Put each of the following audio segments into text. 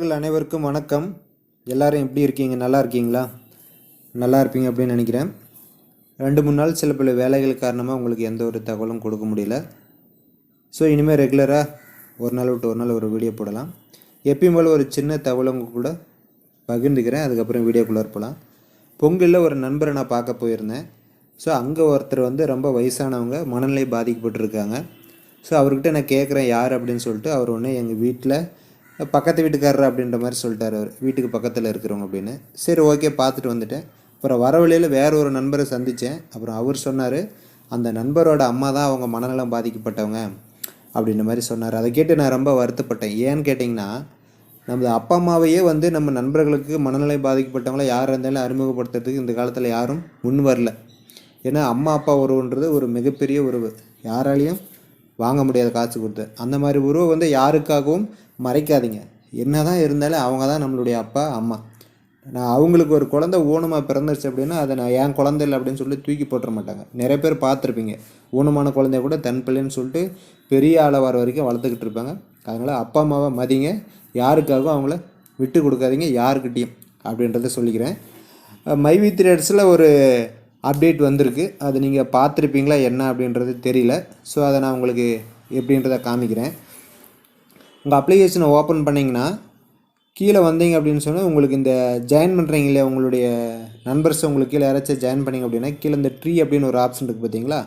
நண்பர்கள் அனைவருக்கும் வணக்கம். எல்லாரும் எப்படி இருக்கீங்க? நல்லா இருக்கீங்களா? நல்லா இருப்பீங்க அப்படின்னு நினைக்கிறேன். ரெண்டு மூணு நாள் சில பல வேலைகள் காரணமாக உங்களுக்கு எந்த ஒரு தகவலும் கொடுக்க முடியல. ஸோ இனிமேல் ரெகுலராக ஒரு நாள் விட்டு ஒரு நாள் ஒரு வீடியோ போடலாம். எப்பயும் போல் ஒரு சின்ன தகவல் கூட பகிர்ந்துக்கிறேன். அதுக்கப்புறம் வீடியோக்குள்ளே போகலாம் பொங்கலில் ஒரு நண்பரை நான் பார்க்க போயிருந்தேன். ஸோ அங்கே ஒருத்தர் வந்து ரொம்ப வயசானவங்க மனநிலை பாதிக்கப்பட்டிருக்காங்க. ஸோ அவர்கிட்ட நான் கேட்குறேன் யார்? அப்படின்னு சொல்லிட்டு அவர் ஒன்று எங்கள் வீட்டில் பக்கத்து வீட்டுக்காரர் அப்படின்ற மாதிரி சொல்லிட்டார் அவர். வீட்டுக்கு பக்கத்தில் இருக்கிறவங்க அப்படின்னு. சரி ஓகே பார்த்துட்டு வந்துட்டேன். அப்புறம் வர வழியில் வேற ஒரு நண்பரை சந்தித்தேன் அப்புறம் அவர் சொன்னார் அந்த நண்பரோட அம்மா தான் அவங்க மனநலம் பாதிக்கப்பட்டவங்க அப்படின்ற மாதிரி சொன்னார். அதை கேட்டு நான் ரொம்ப வருத்தப்பட்டேன். ஏன்னு கேட்டிங்கன்னா நமது அப்பா அம்மாவையே வந்து நம்ம நண்பர்களுக்கு மனநிலை பாதிக்கப்பட்டவங்கள யார் இருந்தாலும் அறிமுகப்படுத்துறதுக்கு இந்த காலத்தில் யாரும் முன் வரல. ஏன்னா அம்மா அப்பா உறவுன்றது ஒரு மிகப்பெரிய உறவு. யாராலையும் வாங்க முடியாத காசு கொடுத்து. அந்த மாதிரி உறவு வந்து யாருக்காகவும் மறைக்காதீங்க. என்ன தான் இருந்தாலும் அவங்க தான் நம்மளுடைய அப்பா அம்மா. நான் அவங்களுக்கு ஒரு குழந்தை ஊனமாக பிறந்துருச்சு அப்படின்னா அதை நான் என் குழந்தை இல்லை அப்படின்னு சொல்லி தூக்கி போட்டுற மாட்டாங்க. நிறைய பேர் பார்த்துருப்பீங்க. ஊனமான குழந்தைய கூட தன் பிள்ளைன்னு சொல்லிட்டு பெரிய ஆளை வர வரைக்கும் வளர்த்துக்கிட்டு இருப்பாங்க. அதனால் அப்பா அம்மாவை மதிங்க. யாருக்காகவும் அவங்கள விட்டு கொடுக்காதீங்க. யாருக்கிட்டேயும் அப்படின்றத சொல்லிக்கிறேன். மை வி த்ரேட்ஸில் ஒரு அப்டேட் வந்திருக்கு. அது நீங்கள் பார்த்துருப்பீங்களா என்ன அப்படின்றது தெரியல. ஸோ அதை நான் உங்களுக்கு எப்படின்றத காமிக்கிறேன். உங்கள் அப்ளிகேஷனை ஓப்பன் பண்ணிங்கன்னா கீழே வந்தீங்க அப்படின்னு சொன்னால் உங்களுக்கு இந்த ஜாயின் பண்ணுறீங்களே உங்களுடைய நண்பர்ஸ் உங்களுக்கு கீழே யாராச்சும் ஜாயின் பண்ணீங்க அப்படின்னா கீழே இந்த ட்ரீ அப்படின்னு ஒரு ஆப்ஷன் இருக்குது பார்த்தீங்களா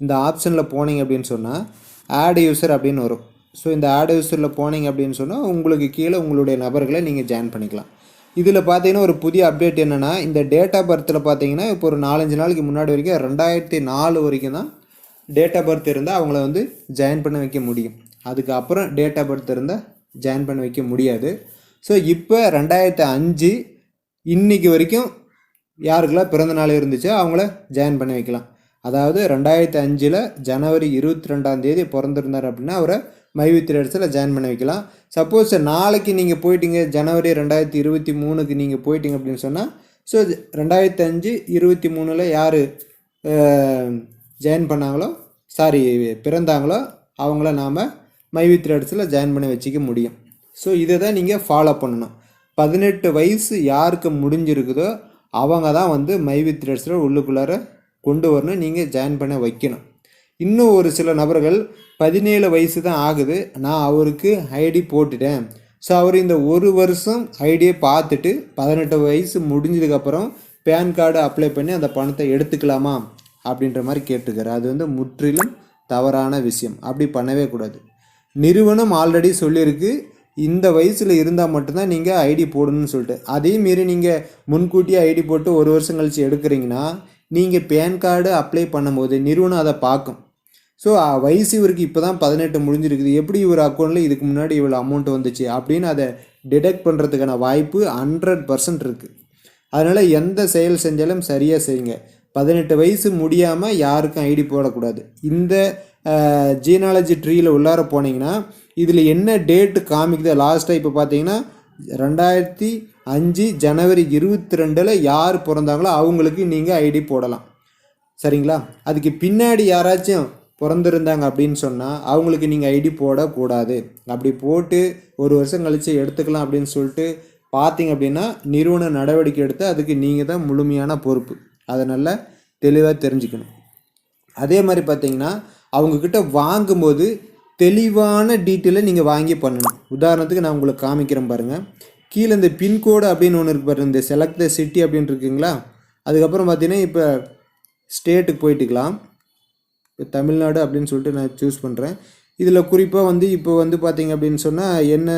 இந்த ஆப்ஷனில் போனீங்க அப்படின்னு சொன்னால் ஆட் யூசர் அப்படின்னு வரும். ஸோ இந்த ஆட் யூசரில் போனீங்க அப்படின்னு சொன்னால் உங்களுக்கு கீழே உங்களுடைய நபர்களை நீங்கள் ஜாயின் பண்ணிக்கலாம். இதில் பார்த்தீங்கன்னா ஒரு புதிய அப்டேட் என்னென்னா இந்த டேட் ஆஃப் பர்த்தில் பார்த்தீங்கன்னா இப்போ ஒரு நாலஞ்சு நாளைக்கு முன்னாடி வரைக்கும் ரெண்டாயிரத்தி நாலு வரைக்கும் தான் டேட் ஆஃப் பர்த் இருந்தால் அவங்கள வந்து ஜாயின் பண்ண வைக்க முடியும். அதுக்கப்புறம் டேட் ஆஃப் பர்த் இருந்தால் ஜாயின் பண்ண வைக்க முடியாது. ஸோ இப்போ ரெண்டாயிரத்து அஞ்சு இன்னைக்கு வரைக்கும் யாருக்கெல்லாம் பிறந்த நாள் இருந்துச்சோ அவங்கள ஜாயின் பண்ணி வைக்கலாம். அதாவது ரெண்டாயிரத்து அஞ்சில் ஜனவரி இருபத்தி ரெண்டாம் தேதி பிறந்திருந்தார் அப்படின்னா அவரை மைவித்திர இடத்துல ஜாயின் பண்ணி வைக்கலாம். சப்போஸ் நாளைக்கு நீங்கள் போயிட்டீங்க ஜனவரி ரெண்டாயிரத்தி இருபத்தி மூணுக்கு நீங்கள் போயிட்டீங்க அப்படின்னு சொன்னால் ஸோ ரெண்டாயிரத்தி அஞ்சு இருபத்தி மூணில் யார் ஜாயின் பண்ணாங்களோ சாரி பிறந்தாங்களோ அவங்கள நாம் மைவி த்ரெட்ஸில் ஜாயின் பண்ணி வச்சுக்க முடியும். ஸோ இதை தான் நீங்கள் ஃபாலோ பண்ணணும். பதினெட்டு வயசு யாருக்கு முடிஞ்சிருக்குதோ அவங்க தான் வந்து மைவி த்ரெட்ஸில் உள்ளுக்குள்ளார கொண்டு வரணும் நீங்கள் ஜாயின் பண்ண வைக்கணும். இன்னும் ஒரு சில நபர்கள் பதினேழு வயசு தான் ஆகுது நான் அவருக்கு ஐடி போட்டுட்டேன். ஸோ அவர் இந்த ஒரு வருஷம் ஐடியை பார்த்துட்டு பதினெட்டு வயசு முடிஞ்சதுக்கப்புறம் பேன் கார்டு அப்ளை பண்ணி அந்த பணத்தை எடுத்துக்கலாமா? அப்படின்ற மாதிரி கேட்டுக்கிறார். அது வந்து முற்றிலும் தவறான விஷயம். அப்படி பண்ணவே கூடாது. நிறுவனம் ஆல்ரெடி சொல்லியிருக்கு இந்த வயசில் இருந்தால் மட்டும்தான் நீங்கள் ஐடி போடணும்னு சொல்லிட்டு. அதே மாரி நீங்கள் முன்கூட்டியே ஐடி போட்டு ஒரு வருஷம் கழித்து எடுக்கிறீங்கன்னா நீங்கள் பேன் கார்டு அப்ளை பண்ணும்போது நிறுவனம் அதை பார்க்கும். ஸோ வயசு இவருக்கு இப்போ தான் பதினெட்டு முடிஞ்சிருக்குது. எப்படி இவர் அக்கௌண்ட்டில் இதுக்கு முன்னாடி இவ்வளோ அமௌண்ட் வந்துச்சு அப்படின்னு அதை டிடெக்ட் பண்ணுறதுக்கான வாய்ப்பு ஹண்ட்ரட் பர்சன்ட் இருக்குது அதனால் எந்த செயல் செஞ்சாலும் சரியாக செய்யுங்க. பதினெட்டு வயசு முடியாமல் யாருக்கும் ஐடி போடக்கூடாது. இந்த ஜீனாலஜி ட்ரீயில் உள்ளார போனீங்கன்னா இதில் என்ன டேட்டு காமிக்குது? லாஸ்ட்டாக இப்போ பார்த்தீங்கன்னா ரெண்டாயிரத்தி அஞ்சு ஜனவரி இருபத்தி ரெண்டில் யார் பிறந்தாங்களோ அவங்களுக்கு நீங்கள் ஐடி போடலாம். சரிங்களா? அதுக்கு பின்னாடி யாராச்சும் பிறந்திருந்தாங்க அப்படின்னு சொன்னால் அவங்களுக்கு நீங்கள் ஐடி போடக்கூடாது. அப்படி போட்டு ஒரு வருஷம் கழித்து எடுத்துக்கலாம் அப்படின்னு சொல்லிட்டு பார்த்தீங்க அப்படின்னா நிறுவன நடவடிக்கை எடுத்து அதுக்கு நீங்கள் தான் முழுமையான பொறுப்பு. அதை நல்லா தெளிவாக தெரிஞ்சுக்கணும். அதே மாதிரி பார்த்தீங்கன்னா அவங்கக்கிட்ட வாங்கும்போது தெளிவான டீட்டெயிலை நீங்கள் வாங்கி பண்ணணும். உதாரணத்துக்கு நான் உங்களுக்கு காமிக்கிறேன் பாருங்கள் கீழே இந்த பின்கோடு அப்படின்னு ஒன்று இருக்கு பாருங்க. இந்த செலக்ட் த சிட்டி அப்படின்னு இருக்குங்களா? அதுக்கப்புறம் பார்த்தீங்கன்னா இப்போ ஸ்டேட்டுக்கு போயிட்டுக்கலாம். இப்போ தமிழ்நாடு அப்படின்னு சொல்லிட்டு நான் சூஸ் பண்ணுறேன் இதில் குறிப்பாக வந்து இப்போ வந்து பார்த்தீங்க அப்படின்னு சொன்னால் என்ன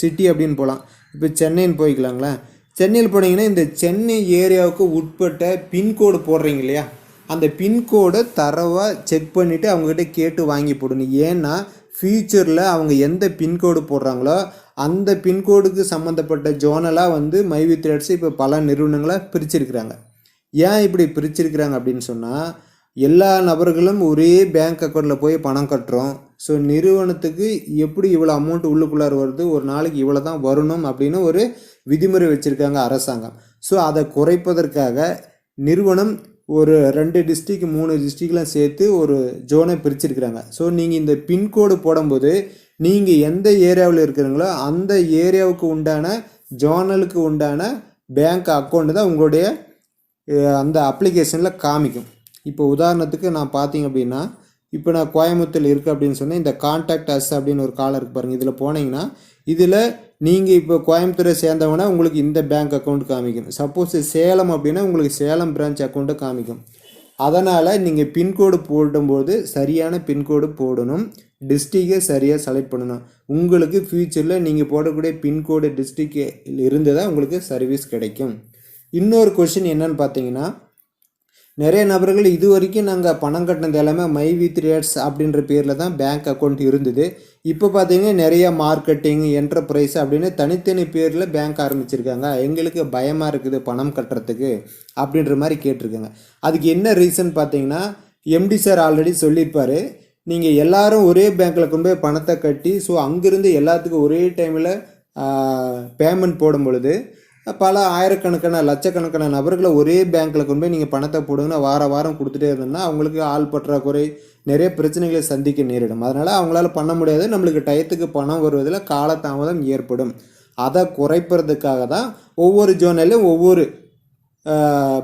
சிட்டி அப்படின்னு போகலாம் இப்போ சென்னைன்னு போய்க்கலாங்களா? சென்னையில் போனீங்கன்னா இந்த சென்னை ஏரியாவுக்கு உட்பட்ட பின்கோடு போடுறீங்க இல்லையா? அந்த பின்கோடை தரவாக செக் பண்ணிவிட்டு அவங்கக்கிட்ட கேட்டு வாங்கி போடணும் ஏன்னா ஃப்யூச்சரில் அவங்க எந்த பின்கோடு போடுறாங்களோ அந்த பின்கோடுக்கு சம்மந்தப்பட்ட ஜோனலாக வந்து மைவி த்ரெட்ஸ் இப்போ பல நிறுவனங்களாக பிரிச்சிருக்கிறாங்க. ஏன் இப்படி பிரிச்சிருக்கிறாங்க அப்படின்னு சொன்னால் எல்லா நபர்களும் ஒரே பேங்க் அக்கௌண்ட்டில் போய் பணம் கட்டுறோம். ஸோ நிறுவனத்துக்கு எப்படி இவ்வளோ அமௌண்ட் உள்ளுக்குள்ளார வருது? ஒரு நாளைக்கு இவ்வளோ தான் வரணும் அப்படின்னு ஒரு விதிமுறை வச்சுருக்காங்க அரசாங்கம். ஸோ அதை குறைப்பதற்காக நிறுவனம் ஒரு ரெண்டு டிஸ்ட்ரிக் மூணு டிஸ்ட்ரிக்லாம் சேர்த்து ஒரு ஜோனை பிரிச்சிருக்கிறாங்க. ஸோ நீங்கள் இந்த பின்கோடு போடும்போது நீங்கள் எந்த ஏரியாவில் இருக்கிறீங்களோ அந்த ஏரியாவுக்கு உண்டான ஜோனலுக்கு உண்டான பேங்க் அக்கௌண்ட்டு தான் உங்களுடைய அந்த அப்ளிகேஷனில் காமிக்கும். இப்போ உதாரணத்துக்கு நான் பார்த்தீங்க அப்படின்னா இப்போ நான் கோயம்புத்தூர் இருக்குது அப்படின்னு சொன்னேன். இந்த கான்டாக்ட் அஸ் அப்படின்னு ஒரு காலம் இருக்குது பாருங்கள் இதில் போனீங்கன்னா இதில் நீங்கள் இப்போ கோயம்புத்தூரை சேர்ந்தவங்கன்னா உங்களுக்கு இந்த பேங்க் அக்கௌண்ட் காமிக்கும். சப்போஸ் சேலம் அப்படின்னா உங்களுக்கு சேலம் பிரான்ச் அக்கௌண்ட்டை காமிக்கும். அதனால் நீங்கள் பின்கோடு போடும்போது சரியான பின்கோடு போடணும். டிஸ்ட்ரிக்டை சரியாக செலக்ட் பண்ணணும். உங்களுக்கு ஃப்யூச்சரில் நீங்கள் போடக்கூடிய பின்கோடு டிஸ்ட்ரிக்டில் இருந்து தான் உங்களுக்கு சர்வீஸ் கிடைக்கும். இன்னொரு கொஷின் என்னன்னு பார்த்தீங்கன்னா நிறைய நபர்கள் இது வரைக்கும் நாங்கள் பணம் கட்டினது எல்லாமே மை வித் ரேட்ஸ் அப்படின்ற பேரில் தான் பேங்க் அக்கௌண்ட் இருந்தது. இப்போ பார்த்தீங்கன்னா நிறைய மார்க்கெட்டிங் என்டர்பிரைஸ் அப்படின்னு தனித்தனி பேரில் பேங்க் ஆரம்பிச்சிருக்காங்க. எங்களுக்கு பயமாக இருக்குது பணம் கட்டுறதுக்கு அப்படின்ற மாதிரி கேட்டிருக்காங்க. அதுக்கு என்ன ரீசன் பார்த்தீங்கன்னா எம்டி சார் ஆல்ரெடி சொல்லியிருப்பார். நீங்கள் எல்லாரும் ஒரே பேங்க்கில் கொண்டு போய் பணத்தை கட்டி ஸோ அங்கேருந்து எல்லாத்துக்கும் ஒரே டைமில் பேமெண்ட் போடும் பொழுது பல ஆயிரக்கணக்கான லட்சக்கணக்கான நபர்களை ஒரே பேங்க்கில் கொண்டு போய் நீங்கள் பணத்தை போடுங்கன்னா வார வாரம் கொடுத்துட்டே இருந்தோம்னா அவங்களுக்கு ஆள் பற்றாக்குறை நிறைய பிரச்சனைகளை சந்திக்க நேரிடும். அதனால் அவங்களால பண்ண முடியாது. நம்மளுக்கு டயத்துக்கு பணம் வருவதில் காலதாமதம் ஏற்படும். அதை குறைப்பதற்காக தான் ஒவ்வொரு ஜோனல்லையும் ஒவ்வொரு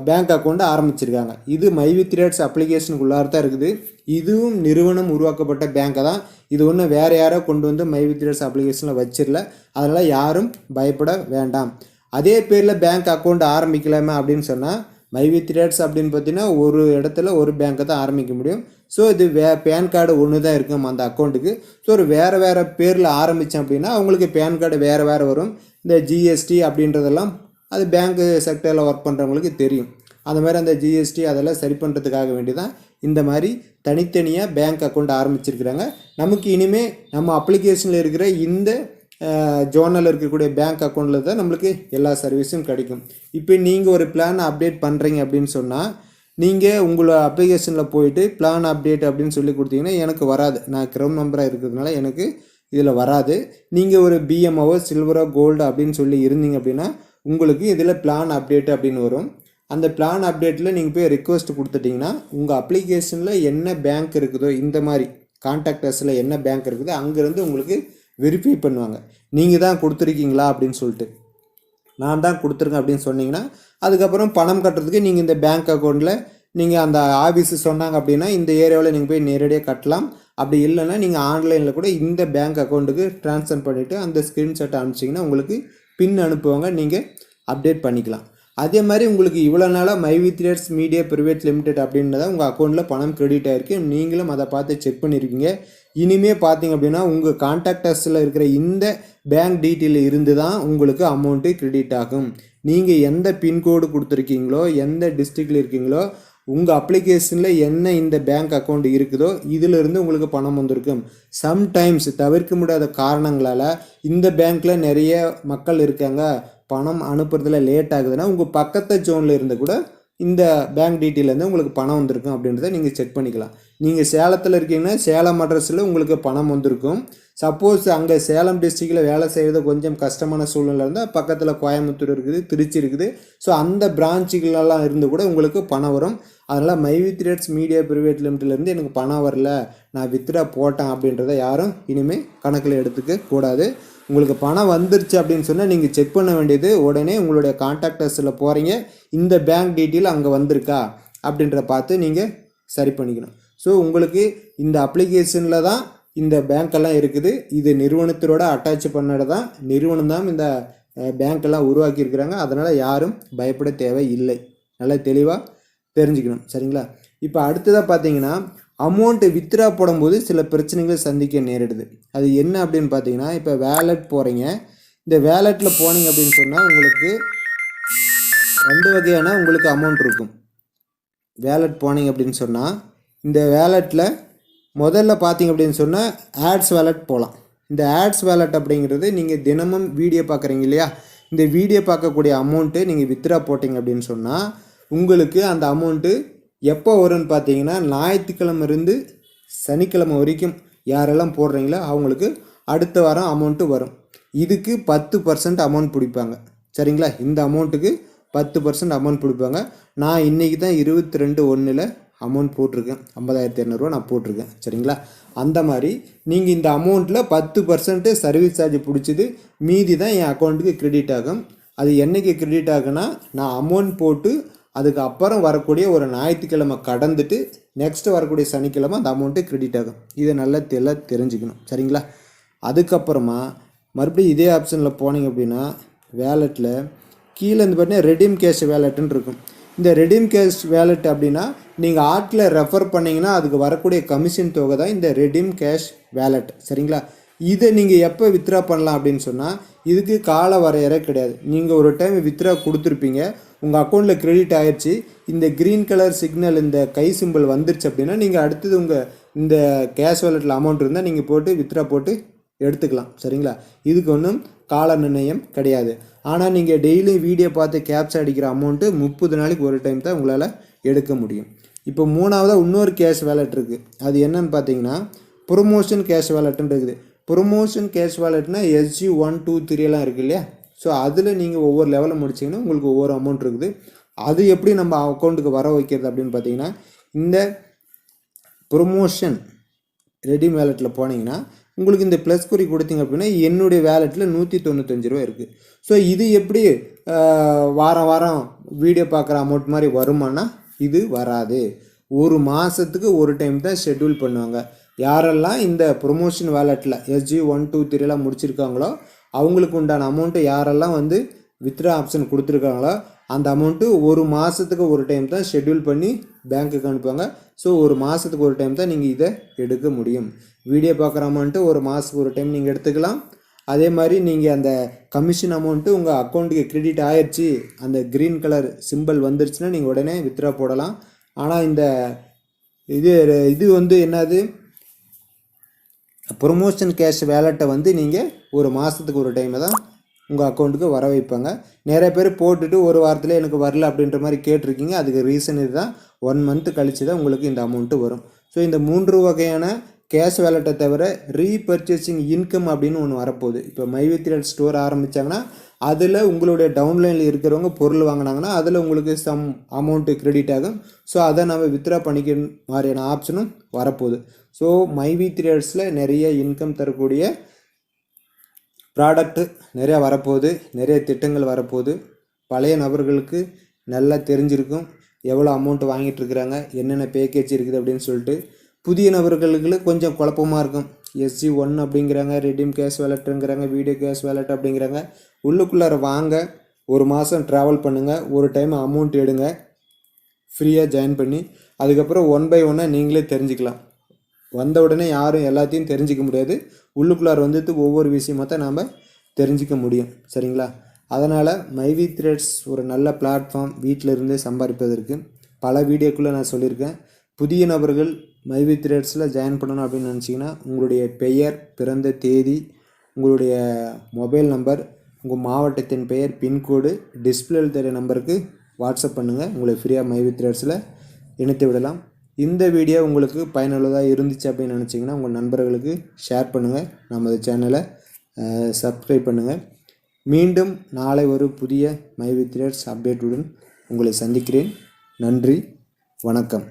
பேங்க் அக்கௌண்ட் ஆரம்பிச்சிருக்காங்க. இது மைவித் ரேட்ஸ் அப்ளிகேஷனுக்குள்ளார தான் இருக்குது. இதுவும் நிறுவனம் உருவாக்கப்பட்ட பேங்க்கை தான். இது ஒன்றும் வேறு யாரோ கொண்டு வந்து மைவித் ரேட்ஸ் அப்ளிகேஷனில் வச்சிடல. அதனால் யாரும் பயப்பட வேண்டாம். அதே பேரில் பேங்க் அக்கௌண்ட் ஆரம்பிக்கலாமா அப்படின்னு சொன்னால் மைவி ரேட்ஸ் அப்படின்னு பார்த்தீங்கன்னா ஒரு இடத்துல ஒரு பேங்க்கை தான் ஆரம்பிக்க முடியும். ஸோ இது வே பேன் கார்டு ஒன்று தான் இருக்கும் அந்த அக்கௌண்ட்டுக்கு ஸோ ஒரு வேறு வேறு பேரில் ஆரம்பித்தோம் அப்படின்னா அவங்களுக்கு பேன் கார்டு வேறு வேறு வரும். இந்த ஜிஎஸ்டி அப்படின்றதெல்லாம் அது பேங்க்கு செக்டரில் ஒர்க் பண்ணுறவங்களுக்கு தெரியும். அந்த மாதிரி அந்த ஜிஎஸ்டி அதெல்லாம் சரி பண்ணுறதுக்காக வேண்டி தான் இந்த மாதிரி தனித்தனியாக பேங்க் அக்கௌண்ட் ஆரம்பிச்சிருக்கிறாங்க. நமக்கு இனிமேல் நம்ம அப்ளிகேஷனில் இருக்கிற இந்த ஜோனில் இருக்கக்கூடிய பேங்க் அக்கௌண்ட்டில் தான் நம்மளுக்கு எல்லா சர்வீஸும் கிடைக்கும். இப்போ நீங்கள் ஒரு பிளான் அப்டேட் பண்ணுறீங்க அப்படின்னு சொன்னால் நீங்கள் உங்களோட அப்ளிகேஷனில் போயிட்டு பிளான் அப்டேட் அப்படின்னு சொல்லி கொடுத்தீங்கன்னா எனக்கு வராது. நான் க்ரௌன் நம்பராக இருக்கிறதுனால எனக்கு இதில் வராது. நீங்கள் ஒரு பிஎம்ஓ சில்வரோ கோல்டு அப்படின்னு சொல்லி இருந்தீங்க அப்படின்னா உங்களுக்கு இதில் பிளான் அப்டேட் அப்படின்னு வரும். அந்த பிளான் அப்டேட்டில் நீங்கள் போய் ரிக்வஸ்ட் கொடுத்துட்டிங்கன்னா உங்கள் அப்ளிகேஷனில் என்ன பேங்க் இருக்குதோ இந்த மாதிரி கான்டாக்டர்ஸில் என்ன பேங்க் இருக்குதோ அங்கேருந்து உங்களுக்கு வெரிஃபை பண்ணுவாங்க. நீங்கள் தான் கொடுத்துருக்கீங்களா அப்படின்னு சொல்லிட்டு. நான் தான் கொடுத்துருக்கேன் அப்படின்னு சொன்னீங்கன்னா அதுக்கப்புறம் பணம் கட்டுறதுக்கு நீங்கள் இந்த பேங்க் அக்கௌண்ட்டில் நீங்கள் அந்த ஆஃபீஸு சொன்னாங்க அப்படின்னா இந்த ஏரியாவில் நீங்கள் போய் நேரடியாக கட்டலாம். அப்படி இல்லைன்னா நீங்கள் ஆன்லைனில் கூட இந்த பேங்க் அக்கௌண்ட்டுக்கு ட்ரான்ஸ்ஃபர் பண்ணிவிட்டு அந்த ஸ்க்ரீன்ஷாட்டை அனுப்பிச்சிங்கன்னா உங்களுக்கு பின் அனுப்புவாங்க. நீங்கள் அப்டேட் பண்ணிக்கலாம். அதே மாதிரி உங்களுக்கு இவ்வளோ நாளாக my withdrawers media private limited அப்படின்றத உங்கள் அக்கௌண்ட்டில் பணம் கிரெடிட் ஆகிருக்கு நீங்களும் அதை பார்த்து செக் பண்ணியிருக்கீங்க இனிமே பார்த்தீங்க அப்படின்னா உங்கள் கான்டாக்டர்ஸில் இருக்கிற இந்த பேங்க் டீட்டெயில் இருந்து தான் உங்களுக்கு அமௌண்ட்டு கிரெடிட் ஆகும். நீங்கள் எந்த பின்கோடு கொடுத்துருக்கீங்களோ எந்த டிஸ்ட்ரிக்டில் இருக்கீங்களோ உங்கள் அப்ளிகேஷனில் என்ன இந்த பேங்க் அக்கௌண்ட் இருக்குதோ இதிலிருந்து உங்களுக்கு பணம் வந்திருக்கும். சம்டைம்ஸ் தவிர்க்க முடியாத காரணங்களால் இந்த பேங்க்கில் நிறைய மக்கள் இருக்காங்க. பணம் அனுப்புறதுல லேட் ஆகுதுன்னா உங்கள் பக்கத்து ஜோனில் இருந்து கூட இந்த பேங்க் டீட்டெயிலேருந்து உங்களுக்கு பணம் வந்திருக்கும் அப்படின்றத நீங்கள் செக் பண்ணிக்கலாம். நீங்கள் சேலத்தில் இருக்கீங்கன்னா சேலம் அட்ரஸில் உங்களுக்கு பணம் வந்திருக்கும். சப்போஸ் அங்கே சேலம் டிஸ்ட்ரிக்டில் வேலை செய்கிறது கொஞ்சம் கஷ்டமான சூழ்நிலை இருந்தால் பக்கத்தில் கோயம்புத்தூர் இருக்குது திருச்சி இருக்குது. ஸோ அந்த பிரான்ச்சுகளெல்லாம் இருந்து கூட உங்களுக்கு பணம் வரும். அதனால் my with rates media private லிமிட்லேருந்து எனக்கு பணம் வரல நான் வித்ரா போட்டேன் அப்படின்றத யாரும் இனிமேல் கணக்கில் எடுத்துக்க கூடாது. உங்களுக்கு பணம் வந்துருச்சு அப்படின்னு சொன்னால் நீங்கள் செக் பண்ண வேண்டியது உடனே உங்களுடைய கான்டாக்டர்ஸில் போகிறீங்க இந்த பேங்க் டீட்டெயில் அங்கே வந்திருக்கா? அப்படின்றத பார்த்து நீங்கள் சரி பண்ணிக்கணும். ஸோ உங்களுக்கு இந்த அப்ளிகேஷனில் தான் இந்த பேங்க்கெல்லாம் இருக்குது. இது நிறுவனத்தோட அட்டாச் பண்ணது தான். நிறுவனம் தான் இந்த பேங்க்கெல்லாம் உருவாக்கியிருக்கிறாங்க அதனால் யாரும் பயப்பட தேவை இல்லை நல்லா தெளிவாக தெரிஞ்சுக்கணும். சரிங்களா? இப்போ அடுத்ததாக பார்த்தீங்கன்னா அமௌண்ட்டு வித்ரா போடும்போது சில பிரச்சனைகளை சந்திக்க நேரிடுது. அது என்ன அப்படின்னு பார்த்தீங்கன்னா இப்போ வேலட் போகிறீங்க இந்த வேலெட்டில் போனீங்க அப்படின்னு சொன்னால் உங்களுக்கு ரெண்டு வகையான உங்களுக்கு அமௌண்ட் இருக்கும். வேலட் போனீங்க அப்படின்னு சொன்னால் இந்த வேலெட்டில் முதல்ல பார்த்தீங்க அப்படின்னு சொன்னால் ஆட்ஸ் வேலட் போகலாம் இந்த ஆட்ஸ் வேலட் அப்படிங்கிறது நீங்கள் தினமும் வீடியோ பார்க்குறீங்க இல்லையா? இந்த வீடியோ பார்க்கக்கூடிய அமௌண்ட்டு நீங்கள் வித்ரா போட்டிங்க அப்படின்னு சொன்னால் உங்களுக்கு அந்த அமௌண்ட்டு எப்போ வரும்னு பார்த்தீங்கன்னா ஞாயிற்றுக்கிழமை இருந்து சனிக்கிழமை வரைக்கும் யாரெல்லாம் போடுறீங்களோ அவங்களுக்கு அடுத்த வாரம் அமௌண்ட்டு வரும். இதுக்கு பத்து பர்சன்ட் அமௌண்ட் பிடிப்பாங்க. சரிங்களா? இந்த அமௌண்ட்டுக்கு பத்து பர்சன்ட் அமௌண்ட் பிடிப்பாங்க. நான் இன்றைக்கி தான் இருபத்தி ரெண்டு ஒன்றில் அமௌண்ட் போட்டிருக்கேன். ஐம்பதாயிரத்தி இரநூறுவா நான் போட்டிருக்கேன். சரிங்களா? அந்த மாதிரி நீங்கள் இந்த அமௌண்ட்டில் பத்து பர்சன்ட்டு சர்வீஸ் சார்ஜ் பிடிச்சது மீதி தான் என் அக்கௌண்ட்டுக்கு கிரெடிட் ஆகும். அது என்னைக்கு கிரெடிட் ஆகுனா நான் அமௌண்ட் போட்டு அதுக்கு அப்புறம் வரக்கூடிய ஒரு ஞாயிற்றுக்கிழமை கடந்துட்டு நெக்ஸ்ட்டு வரக்கூடிய சனிக்கிழமை அந்த அமௌண்ட்டு கிரெடிட் ஆகும். இதை நல்லா தெல தெரிஞ்சுக்கணும். சரிங்களா? அதுக்கப்புறமா மறுபடியும் இதே ஆப்ஷனில் போனீங்க அப்படின்னா வேலெட்டில் கீழே இருந்து பார்த்தீங்கன்னா ரெடீம் கேஷ் வேலெட்டுன்னு இருக்கும். இந்த ரெடீம் கேஷ் வேலெட் அப்படின்னா நீங்கள் ஆட்டில் ரெஃபர் பண்ணிங்கன்னா அதுக்கு வரக்கூடிய கமிஷன் தொகை தான் இந்த ரெடீம் கேஷ் வேலெட் சரிங்களா? இதை நீங்கள் எப்போ வித்ரா பண்ணலாம் அப்படின்னு சொன்னால் இதுக்கு கால வரையறை கிடையாது. நீங்கள் ஒரு டைம் வித்ரா கொடுத்துருப்பீங்க. உங்கள் அக்கௌண்ட்டில் கிரெடிட் ஆயிடுச்சு இந்த க்ரீன் கலர் சிக்னல் இந்த கை சிம்பிள் வந்துருச்சு அப்படின்னா நீங்கள் அடுத்தது உங்கள் இந்த கேஷ் வேலெட்டில் அமௌண்ட் இருந்தால் நீங்கள் போட்டு வித்ரா போட்டு எடுத்துக்கலாம். சரிங்களா? இதுக்கு ஒன்றும் கால நிர்ணயம் கிடையாது. ஆனால் நீங்கள் டெய்லியும் வீடியோ பார்த்து கேப்ஸ் அடிக்கிற அமௌண்ட்டு முப்பது நாளைக்கு ஒரு டைம் தான் உங்களால் எடுக்க முடியும். இப்போ மூணாவதாக இன்னொரு கேஷ் வேலெட் இருக்குது அது என்னன்னு பார்த்தீங்கன்னா ப்ரொமோஷன் கேஷ் வேலெட்டுன்னு இருக்குது. ப்ரொமோஷன் கேஷ் வேலெட்னா எஸ்ஜி ஒன் டூ த்ரீ எல்லாம் இருக்குது இல்லையா? ஸோ அதில் நீங்கள் ஒவ்வொரு லெவலில் முடிச்சிங்கன்னா உங்களுக்கு ஒவ்வொரு அமௌண்ட் இருக்குது. அது எப்படி நம்ம அக்கௌண்ட்டுக்கு வர வைக்கிறது அப்படின்னு பார்த்தீங்கன்னா இந்த ப்ரொமோஷன் ரெடி வேலெட்டில் போனீங்கன்னா உங்களுக்கு இந்த ப்ளஸ் குறி கொடுத்தீங்க அப்படின்னா என்னுடைய வேலெட்டில் நூற்றி தொண்ணூத்தஞ்சு ரூபா இருக்குது ஸோ இது எப்படி வாரம் வாரம் வீடியோ பார்க்குற அமௌண்ட் மாதிரி வருமானா இது வராது. ஒரு மாதத்துக்கு ஒரு டைம் தான் ஷெட்யூல் பண்ணுவாங்க. யாரெல்லாம் இந்த ப்ரொமோஷன் வேலெட்டில் எஸ்ஜி ஒன் டூ த்ரீலாம் முடிச்சிருக்காங்களோ அவங்களுக்கு உண்டான அமௌண்ட்டு யாரெல்லாம் வந்து வித்ரா ஆப்ஷன் கொடுத்துருக்காங்களோ அந்த அமௌண்ட்டு ஒரு மாதத்துக்கு ஒரு டைம் தான் ஷெட்யூல் பண்ணி பேங்க்குக்கு அனுப்புவாங்க. ஸோ ஒரு மாதத்துக்கு ஒரு டைம் தான் நீங்கள் இதை எடுக்க முடியும். வீடியோ பார்க்குற அமௌண்ட்டு ஒரு மாதத்துக்கு ஒரு டைம் நீங்கள் எடுத்துக்கலாம். அதே மாதிரி நீங்கள் அந்த கமிஷன் அமௌண்ட்டு உங்கள் அக்கௌண்ட்டுக்கு கிரெடிட் ஆயிடுச்சு அந்த க்ரீன் கலர் சிம்பிள் வந்துருச்சுன்னா நீங்கள் உடனே வித்ரா போடலாம். ஆனால் இந்த இது இது வந்து என்னது? ப்ரொமோஷன் கேஷ் வேலெட்டை வந்து நீங்கள் ஒரு மாதத்துக்கு ஒரு டைம் தான் உங்கள் அக்கௌண்ட்டுக்கு வர வைப்பாங்க. நிறைய பேர் போட்டுட்டு ஒரு வாரத்தில் எனக்கு வரல அப்படின்ற மாதிரி கேட்டிருக்கீங்க. அதுக்கு ரீசன் இதுதான். ஒன் மந்த் கழித்து தான் உங்களுக்கு இந்த அமௌண்ட்டு வரும். ஸோ இந்த மூன்று வகையான கேஷ் வேலெட்டை தவிர ரீபர்ச்சேசிங் இன்கம் அப்படின்னு ஒன்று வரப்போகுது. இப்போ மைவித்ரல் ஸ்டோர் ஆரம்பித்தாங்கன்னா அதில் உங்களுடைய டவுன்லைனில் இருக்கிறவங்க பொருள் வாங்கினாங்கன்னா அதில் உங்களுக்கு சம் அமௌண்ட்டு கிரெடிட் ஆகும். ஸோ அதை நம்ம வித்ரா பண்ணிக்கிற மாதிரியான ஆப்ஷனும் வரப்போகுது. ஸோ மைவி த்ரீயர்ஸில் நிறைய இன்கம் தரக்கூடிய ப்ராடக்ட்டு நிறையா வரப்போகுது. நிறைய திட்டங்கள் வரப்போகுது. பழைய நபர்களுக்கு நல்லா தெரிஞ்சிருக்கும். எவ்வளோ அமௌண்ட் வாங்கிட்டு இருக்கிறாங்க? என்னென்ன பேக்கேஜ் இருக்குது அப்படின்னு சொல்லிட்டு புதிய நபர்களுக்கு கொஞ்சம் குழப்பமாக இருக்கும். எஸ்ஜி ஒன் அப்படிங்கிறாங்க ரெடீம் கேஷ் வேலெட்டுங்கிறாங்க வீடியோ கேஷ் வேலெட் அப்படிங்கிறாங்க. உள்ளுக்குள்ளார வாங்க ஒரு மாதம் ட்ராவல் பண்ணுங்கள் ஒரு டைம் அமௌண்ட் எடுங்க ஃப்ரீயாக ஜாயின் பண்ணி அதுக்கப்புறம் ஒன் பை ஒன்னாக நீங்களே தெரிஞ்சுக்கலாம். வந்த உடனே யாரும் எல்லாத்தையும் தெரிஞ்சிக்க முடியாது. உள்ளுக்குள்ளார வந்துட்டு ஒவ்வொரு விஷயமாக தான் நாம் தெரிஞ்சிக்க முடியும். சரிங்களா? அதனால் மைவி த்ரெட்ஸ் ஒரு நல்ல பிளாட்ஃபார்ம் வீட்டில் இருந்தே சம்பாதிப்பதற்கு. பல வீடியோக்குள்ளே நான் சொல்லியிருக்கேன். புதிய நபர்கள் மைவி த்ரெட்ஸில் ஜாயின் பண்ணணும் அப்படின்னு நினச்சிங்கன்னா உங்களுடைய பெயர் பிறந்த தேதி உங்களுடைய மொபைல் நம்பர் உங்கள் மாவட்டத்தின் பெயர் பின்கோடு டிஸ்பிளேல தெரிய நம்பருக்கு வாட்ஸ்அப் பண்ணுங்கள் உங்களை ஃப்ரீயாக மைவி த்ரெட்ஸில் இணைத்து விடலாம். இந்த வீடியோ உங்களுக்கு பயனுள்ளதாக இருந்துச்சு அப்படின்னு நினச்சிங்கன்னா உங்கள் நண்பர்களுக்கு ஷேர் பண்ணுங்கள் நமது சேனலை சப்ஸ்கிரைப் பண்ணுங்கள் மீண்டும் நாளை ஒரு புதிய மை வித் அப்டேட்டுடன் உங்களை சந்திக்கிறேன். நன்றி வணக்கம்.